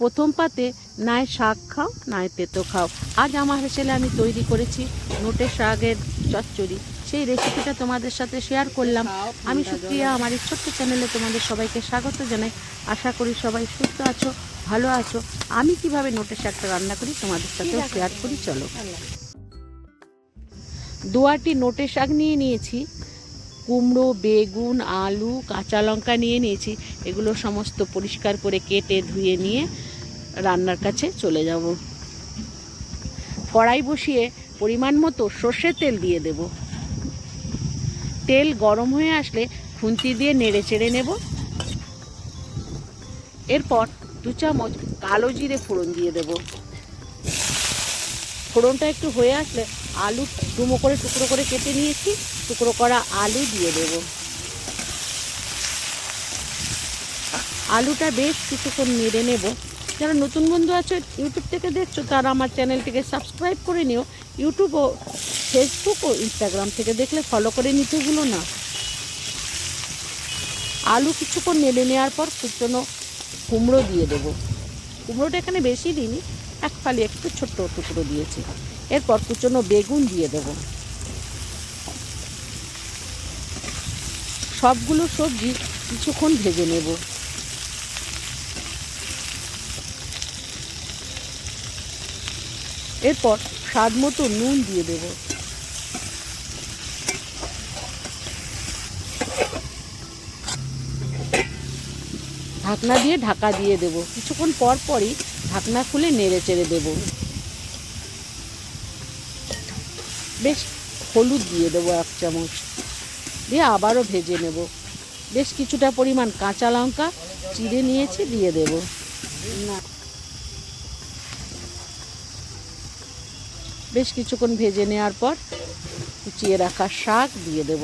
প্রথম পাতে নায় শাক খাও নায় তেতো খাও। আজ আমার ছেলে আমি তৈরি করেছি নোটে শাকের চচ্চড়ি। সেই রেসিপিটা তোমাদের সাথে শেয়ার করলাম। আমি সুপ্রিয়া আমার এই ছোট্ট চ্যানেলে তোমাদের সবাইকে স্বাগত জানাই। আশা করি সবাই সুস্থ আছো ভালো আছো। আমি কীভাবে নোটের শাকটা রান্না করি তোমাদের সাথেও শেয়ার করি? চলো। দোয়াটি নোটে শাক নিয়ে নিয়েছি। কুমড়ো বেগুন আলু কাঁচা লঙ্কা নিয়ে নিয়েছি। এগুলো সমস্ত পরিষ্কার করে কেটে ধুয়ে নিয়ে রান্নার কাছে চলে যাব। কড়াই বসিয়ে পরিমাণ মতো সর্ষের তেল দিয়ে দেব। তেল গরম হয়ে আসলে খুন্তি দিয়ে নেড়ে চেড়ে নেব। এরপর দু চামচ কালো জিরে ফোড়ন দিয়ে দেব। ফোড়নটা একটু হয়ে আসলে আলু ডুমো করে টুকরো করে কেটে নিয়েছি, টুকরো করা আলু দিয়ে দেব। আলুটা বেশ কিছুক্ষণ নেড়ে নেব। যারা নতুন বন্ধু আছে ইউটিউব থেকে দেখছ, তারা আমার চ্যানেলটিকে সাবস্ক্রাইব করে নিও। ইউটিউব ও ফেসবুক ও ইনস্টাগ্রাম থেকে দেখলে ফলো করে নিতে ভুলো না। আলু কিছুক্ষণ নেড়ে নেওয়ার পর কুচনো কুমড়ো দিয়ে দেব। কুমড়োটা এখানে বেশি দিইনি, এক ফালি একটু ছোট্ট টুকরো দিয়েছি। এরপর কুচনো বেগুন দিয়ে দেব। সবগুলো সবজি কিছুক্ষণ ভেজে নেব। এরপর স্বাদ মতো নুন দিয়ে দেব। ঢাকনা দিয়ে ঢাকা দিয়ে দেব। কিছুক্ষণ পর পরই ঢাকনা খুলে নেড়ে চেড়ে দেব। বেশ হলুদ দিয়ে দেবো এক চামচ। দিয়ে আবারও ভেজে নেব। বেশ কিছুটা পরিমাণ কাঁচা লঙ্কা চিড়ে নিয়েছি দিয়ে দেব। না। বেশ কিছুক্ষণ ভেজে নেওয়ার পর কুচিয়ে রাখা শাক দিয়ে দেব।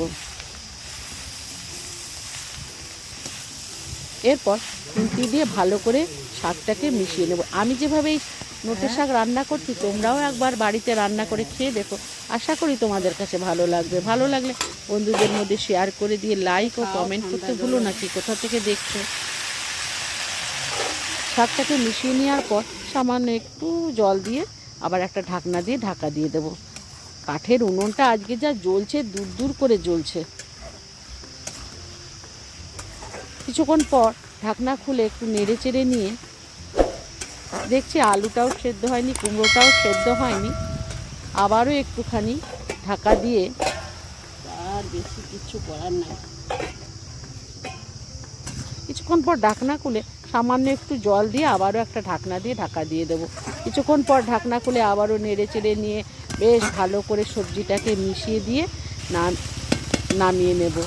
এরপর খুন্তি দিয়ে ভালো করে শাকটাকে মিশিয়ে নেব। আমি যেভাবে এই নোটের শাক রান্না করছি তোমরাও একবার বাড়িতে রান্না করে খেয়ে দেখো। আশা করি তোমাদের কাছে ভালো লাগবে। ভালো লাগলে বন্ধুদের মধ্যে শেয়ার করে দিয়ে লাইক ও কমেন্ট করতে ভুলো না কি কোথা থেকে দেখছ। শাকটাকে মিশিয়ে নেওয়ার পর সামান্য একটু জল দিয়ে আবার একটা ঢাকনা দিয়ে ঢাকা দিয়ে দেবো। কাঠের উনুনটা আজকে যা জ্বলছে, দূর দূর করে জ্বলছে। কিছুক্ষণ পর ঢাকনা খুলে একটু নেড়ে চেড়ে নিয়ে, দেখছি আলুটাও সেদ্ধ হয়নি, কুমড়োটাও সেদ্ধ হয়নি। আবারও একটুখানি ঢাকা দিয়ে আর বেশি কিছু করার নাই। কিছুক্ষণ পর ঢাকনা খুলে সামান্য একটু জল দিয়ে আবারও একটা ঢাকনা দিয়ে ঢাকা দিয়ে দেবো। কিছুক্ষণ পর ঢাকনা খুলে আবারও নেড়ে চেড়ে নিয়ে বেশ ভালো করে সবজিটাকে মিশিয়ে দিয়ে নাম নামিয়ে নেব।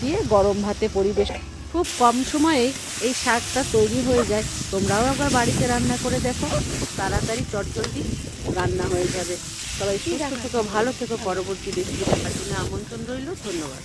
দিয়ে গরম ভাতে পরিবেশ খুব কম সময়ে এই শাকটা তৈরি হয়ে যায়। তোমরাও একবার বাড়িতে রান্না করে দেখো। তাড়াতাড়ি চটচলটি রান্না হয়ে যাবে। সবাই সুস্থ থেকো ভালো থেকো। পরবর্তী রেসিপি দেখার জন্য আমন্ত্রণ রইল। ধন্যবাদ।